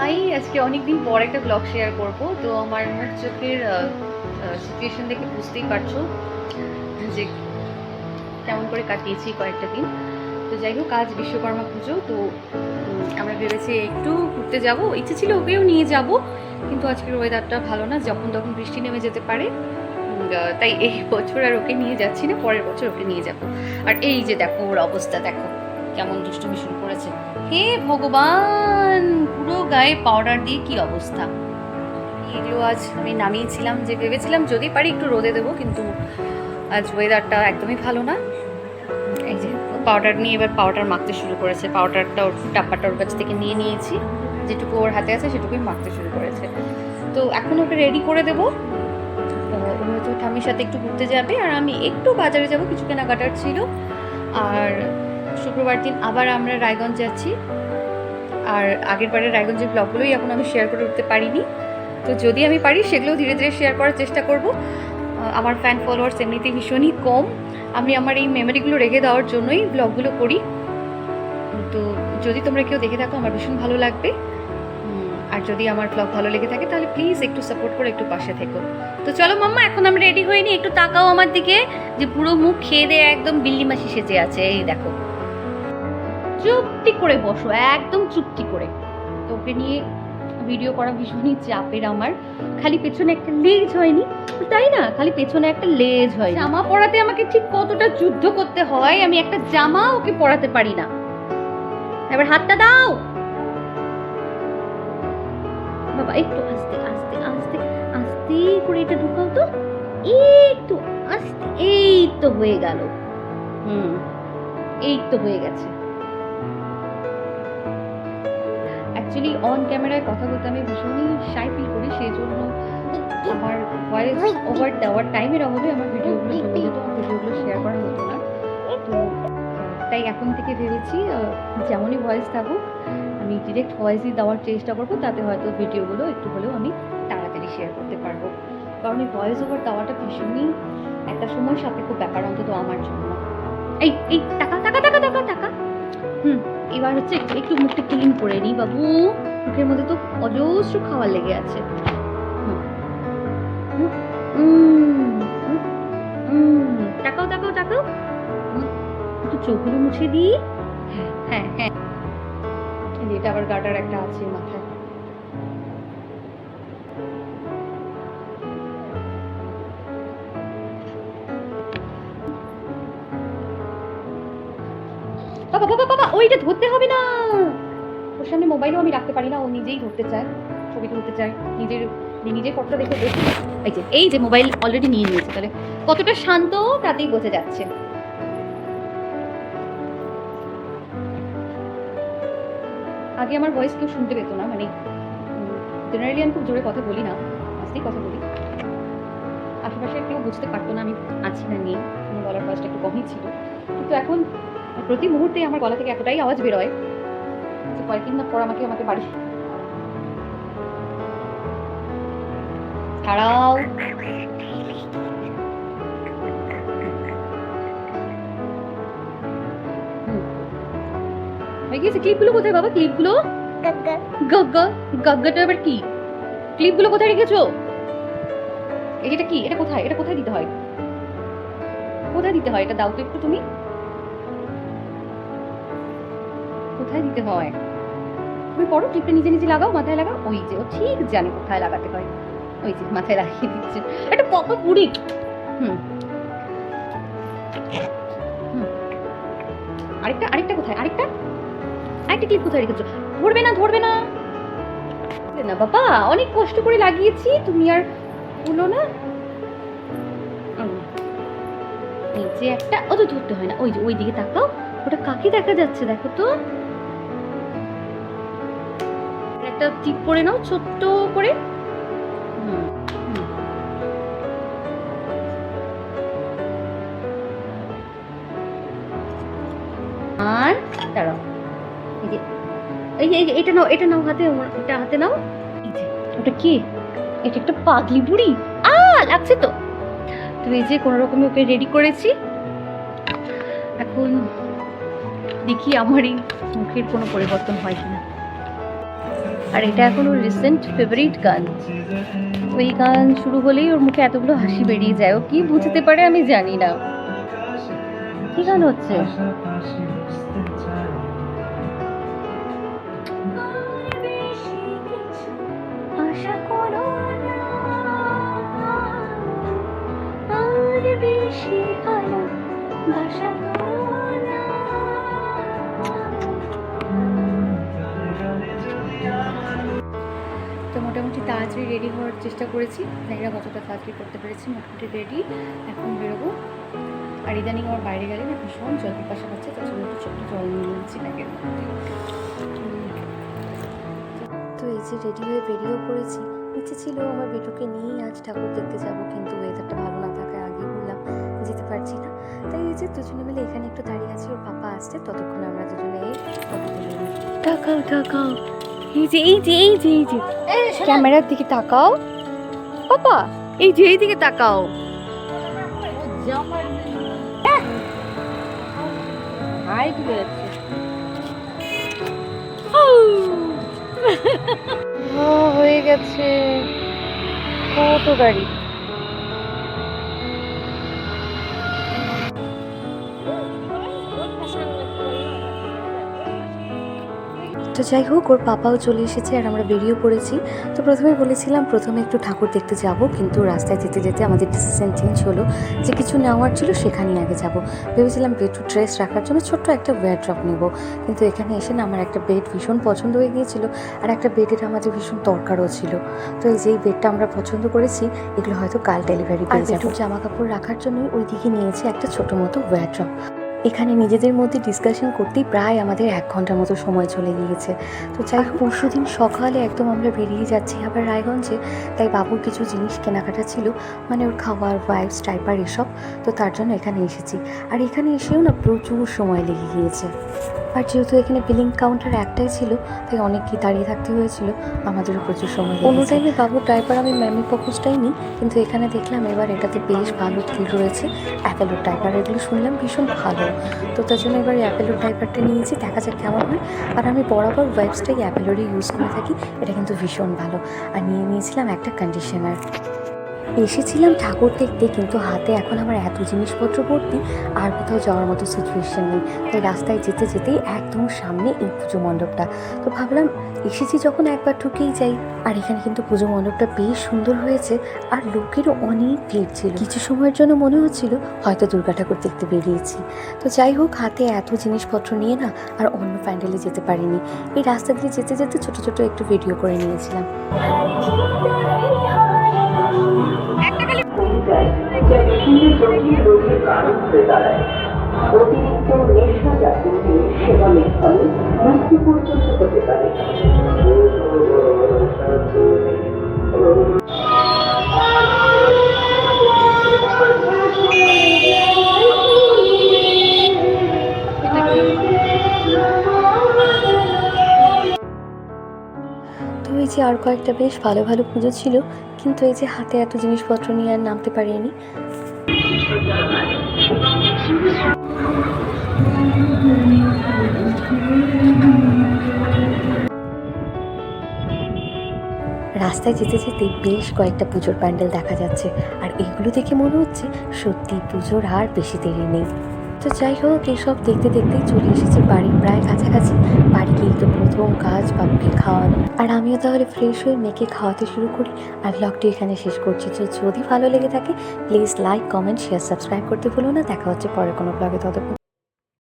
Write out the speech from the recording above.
High, আজকে অনেকদিন পর একটা ব্লগ শেয়ার করব। তো আমার মুখ চোখের সিচুয়েশন দেখে বুঝতেই পারছ যে কেমন করে কাটিয়েছি কয়েকটা দিন। তো যাই হোক, আজ বিশ্বকর্মা পুজো, তো আমরা ভেবেছি একটু ঘুরতে যাব। ইচ্ছে ছিল ওকেও নিয়ে যাব, কিন্তু আজকের ওয়েদারটা ভালো না। যখন তখন বৃষ্টি নেমে যেতে পারে। তাই এই বছর আর ওকে নিয়ে যাচ্ছি না, পরের বছর ওকে নিয়ে যাব। আর এই যে দেখো, ওর অবস্থা দেখো। কেমন দুষ্টুমি শুরু করেছে। হে ভগবান, পুরো গায়ে পাউডার দিয়ে কি অবস্থা? এগুলো আজ আমি নামিয়েছিলাম, যে ভেবেছিলাম যদি পারি একটু রোদে দেবো, কিন্তু আজ ওয়েদারটা একদমই ভালো না। এই যে পাউডার নিয়ে এবার পাউডার মাখতে শুরু করেছে। পাউডারটা ওর ডাব্বাটা ওর কাছ থেকে নিয়ে নিয়েছি। যেটুকু ওর হাতে আছে, সেটুকুই মাখতে শুরু করেছে। তো এখন ওকে রেডি করে দেবো। হয়তো ঠাম্মির সাথে একটু ঘুরতে যাবে, আর আমি একটু বাজারে যাব, কিছু কেনাকাটার ছিল। আর শুক্রবার দিন আবার আমরা রায়গঞ্জ যাচ্ছি। আর আগের বারের রায়গঞ্জের ব্লগগুলোই এখন আমি শেয়ার করে উঠতে পারিনি। তো যদি আমি পারি সেগুলো ধীরে ধীরে শেয়ার করার চেষ্টা করব। আমার ফ্যান ফলোয়ার্স এমনিতেই ভীষণই কম। আমি আমার এই মেমোরিগুলো রেখে দেওয়ার জন্যই ব্লগগুলো করি। তো যদি তোমরা কেউ দেখে থাকো, আমার ভীষণ ভালো লাগবে। আর যদি আমার ব্লগ ভালো লেগে থাকে, তাহলে প্লিজ একটু সাপোর্ট করে একটু পাশে থেকো। তো চলো মাম্মা, এখন আমরা রেডি হইনি একটু তাকাও আমার দিকে। যে পুরো মুখ খেয়ে দিয়ে একদম বিল্লি মাসি সেজে আছে। এই দেখো। চুপটি করে বসো, একদম চুপটি করে। তো ওকে নিয়ে ভিডিও করা ভীষণই চাপের আমার। খালি পেছনে একটা লেজ হয়নি, তাই না? খালি পেছনে একটা লেজ হয় জামা পরাতে আমাকে ঠিক কতটা যুদ্ধ করতে হয়, আমি একটা জামা ওকে পরাতে পারি না। এবার হাতটা দাও! বাবা, একটু আস্তে আস্তে আস্তে আস্তে করে এটা ঢুকাও তো। একটু আস্তে, এই তো হয়ে গেল। হুম, এই তো হয়ে গেছে। অ্যাকচুয়ালি অন ক্যামেরায় কথা বলতে আমি ভীষণই শাই ফিল করি সেই জন্য আমার ভয়েস ওভার দেওয়ার টাইমের অভাবে আমার ভিডিওগুলো যেত ভিডিওগুলো শেয়ার করা হতো না। তো তাই এখন থেকে ভেবেছি যেমনই ভয়েস থাকুক আমি ডিরেক্ট ভয়েসই দেওয়ার চেষ্টা করব তাতে হয়তো ভিডিওগুলো একটু হলেও আমি তাড়াতাড়ি শেয়ার করতে পারব। কারণ এই ভয়েস ওভার দেওয়াটা ভীষণই একটা সময় সাপেক্ষ ব্যাপার অন্তত আমার জন্য। এই এই টাকা টাকা টাকা টাকা টাকা হুম। এবার হচ্ছে একটু- মুখটা ক্লিন করে নিই বাবু। মুখের মধ্যে তো অজস্র খাওয়া লেগে আছে। তাকাও তাকাও তাকাও। একটু চোখগুলো মুছে দিই। হ্যাঁ হ্যাঁ হ্যাঁ। এটা আবার গাটার একটা আছে মাথায়। বাবা বাবা বাবা, ওইটা ধরতে হবে না। ওর সামনে মোবাইলও আমি রাখতে পারি না, ও নিজেই ধরতে চায়, ছবি তুলতে চায়, নিজের নিজের ফটোটা দেখে দেখি এই যে এই যে মোবাইল অলরেডি নিয়ে নিয়েছে, তাহলে কতটা শান্ত তাতেই বোঝা যাচ্ছে। আগে আমার ভয়েস কেউ শুনতে পেতো না মানে জেনারেলি আমি খুব জোরে কথা বলি না, আস্তেই কথা বলি। আশেপাশে কেউ বুঝতে পারতো না আমি আছি না নেই আমার গলার ভয়েসটা একটু কমই ছিল। কিন্তু এখন প্রতি মুহূর্তে আমার গলা থেকে এতটাই আওয়াজ বেরোয় যে কয়েকদিন না পর আমাকে আমাকে বাড়ি ছাড়াও। হয়ে গেছে ক্লিপগুলো কোথায় বাবা? ক্লিপগুলো? গাগ্গা? গাগ্গাটা আবার কি? ক্লিপগুলো কোথায় রেখেছো? এটা কি? এটা কোথায়? এটা কোথায় দিতে হয়? কোথায় দিতে হয়? এটা দাও তো একটু তুমি। কোথায় দিতে হয়? তুমি পড়ো ক্লিপটা নিজে নিজে লাগাও, মাথায় লাগাও, ওই যে, ও ঠিক জানে কোথায় লাগাতে হয়। ওই যে, মাথায় লাগিয়ে দিচ্ছে। একটা পকা পুরি। আরেকটা আরেকটা কোথায়? আরেকটা? আরেকটা ক্লিপ কোথায় রেখেছো? ধরবে না ধরবে না। না, বাবা, অনেক কষ্ট করে লাগিয়েছি, তুমি আর বলো না। এই যে একটা, ও তো ধরতে হয় না। ওই যে, ওই দিকে তাকাও, ওটা কাকে দেখা যাচ্ছে দেখো তো? একটা টিপ করে নাও, ছোট্ট করে। আর দাঁড়াও। এটা নাও এটা নাও, হাতে এটা হাতে নাও। ওটা কি? এটা একটা পাগলি বুড়ি। আ, লাগছে তো। তো এই যে, কোনো রকমে ওকে রেডি করেছি। এখন দেখি আমার এই মুখের কোনো পরিবর্তন হয় কিনা। আর এটা এখন ওর রিসেন্ট ফেভারিট গান। ওই গান শুরু হলেই ওর মুখে এতগুলো হাসি বেরিয়ে যায়। ও কি বুঝতে পারে আমি জানি না। কি গান হচ্ছে? তো মোটামুটি তাড়াতাড়ি রেডি হওয়ার চেষ্টা করেছি। জানি না কতটা তাড়াতাড়ি করতে পেরেছি মোটামুটি রেডি এখন বেরোবো। আর ইদানিং আমার বাইরে গেলে না ভীষণ জল পিপাসা পাচ্ছে তার জন্য একটু ছোট্ট জল নিয়ে নিচ্ছি ব্যাগের মধ্যে। তো এই যে রেডি হয়ে বেরিয়েও পড়েছি ইচ্ছে ছিল আমার বেটুকে নিয়েই আজ ঠাকুর দেখতে যাব কিন্তু ওয়েদারটা ভালো না থাকায় আগে বললাম যেতে পারছি না। তাই এই যে দুজনে মিলে এখানে একটু দাঁড়িয়ে আছি ওর পাপা আসছে ততক্ষণ আমরা দুজনে এই ফটো এই যে এই যে এই যে এই যে। ক্যামেরার দিকে তাকাও। পাপা এই যে এই দিকে তাকাও। হয়ে গেছে। কত গাড়ি? তো যাই হোক ওর পাপাও চলে এসেছে আর আমরা বেরিয়েও পড়েছি। তো প্রথমে বলেছিলাম প্রথমে একটু ঠাকুর দেখতে যাব। কিন্তু রাস্তায় যেতে যেতে আমাদের ডিসিশন চেঞ্জ হলো যে কিছু নেওয়ার ছিল সেখানেই আগে যাব। ভেবেছিলাম বেডরুম ড্রেস রাখার জন্য ছোট্ট একটা ওয়ার ড্রপ নেব। কিন্তু এখানে এসে না আমার একটা বেড ভীষণ পছন্দ হয়ে গিয়েছিল আর একটা বেডের আমাদের ভীষণ দরকারও ছিল। তো এই যে এই বেডটা আমরা পছন্দ করেছি এগুলো হয়তো কাল ডেলিভারি পেয়ে যাব। জামা কাপড় রাখার জন্যই ওইদিকে নিয়েছি একটা ছোট মতো ওয়ার ড্রপ এখানে নিজেদের মধ্যে ডিসকাশন করতেই প্রায় আমাদের এক ঘণ্টার মতো সময় চলে গিয়েছে। তো যাই হোক পরশু দিন সকালে একদম আমরা বেরিয়ে যাচ্ছি আবার রায়গঞ্জে। তাই বাবুর কিছু জিনিস কেনাকাটা ছিল মানে ওর খাওয়ার ওয়াইপস স্টাইপার এসব। তো তার জন্য এখানে এসেছি। আর এখানে এসেও না প্রচুর সময় লেগে গিয়েছে। আর যেহেতু এখানে বিলিং কাউন্টার একটাই ছিল, তাই অনেক কি দাঁড়িয়ে থাকতে হয়েছিল। আমাদেরও প্রচুর সময় অন্য টাইমে বাবুর ডাইপার আমি ম্যামি পকুসটাই নিই, কিন্তু এখানে দেখলাম এবার এটাতে বেশ ভালো ডিল রয়েছে। অ্যাপেলোর ডাইপার এগুলো শুনলাম ভীষণ ভালো। তো তার জন্য এবার অ্যাপেলোর ডাইপারটা নিয়েছি, দেখা যাক কেমন হয়। আর আমি বরাবর ওয়াইপসটাই অ্যাপেলোরই ইউজ করে থাকি, এটা কিন্তু ভীষণ ভালো। আর নিয়ে নিয়েছিলাম একটা কন্ডিশনার এসেছিলাম ঠাকুর দেখতে, কিন্তু হাতে এখন আমার এত জিনিসপত্র ভর্তি, আর কোথাও যাওয়ার মতো সিচুয়েশন নেই। তাই রাস্তায় যেতে যেতেই একদম সামনে এই পুজো মণ্ডপটা। তো ভাবলাম এসেছি যখন একবার ঢুকেই যাই। আর এখানে কিন্তু পুজো মণ্ডপটা বেশ সুন্দর হয়েছে, আর লোকেরও অনেক ভিড় ছিল। কিছু সময়ের জন্য মনে হচ্ছিল হয়তো দুর্গা ঠাকুর দেখতে বেরিয়েছি। তো যাই হোক, হাতে এত জিনিসপত্র নিয়ে না আর অন্য প্যান্ডেলে যেতে পারিনি। এই রাস্তা দিয়ে যেতে যেতে ছোট ছোট একটু ভিডিও করে নিয়েছিলাম। তো এই যে আর কয়েকটা বেশ ভালো ভালো পুজো ছিল, কিন্তু এই যে হাতে এত জিনিসপত্র নিয়ে আর নামতে পারিনি। রাস্তায় যেতে যেতে বেশ কয়েকটা পুজোর প্যান্ডেল দেখা যাচ্ছে, আর এগুলো দেখে মনে হচ্ছে সত্যি পুজোর আর বেশি দেরি নেই। তো যাই হোক, এসব দেখতে দেখতেই চলে এসেছে বাড়ির প্রায় কাছাকাছি বাড়ি গিয়ে তো প্রথম কাজ বাবুকে খাওয়ানো। আর আমিও তাহলে ফ্রেশ হয়ে মেয়েকে খাওয়াতে শুরু করি। আর ব্লগটি এখানে শেষ করছি। তো যদি ভালো লেগে থাকে please like comment share subscribe করতে ভুলো না। দেখা হচ্ছে পরে কোনো ব্লগে ততক্ষণ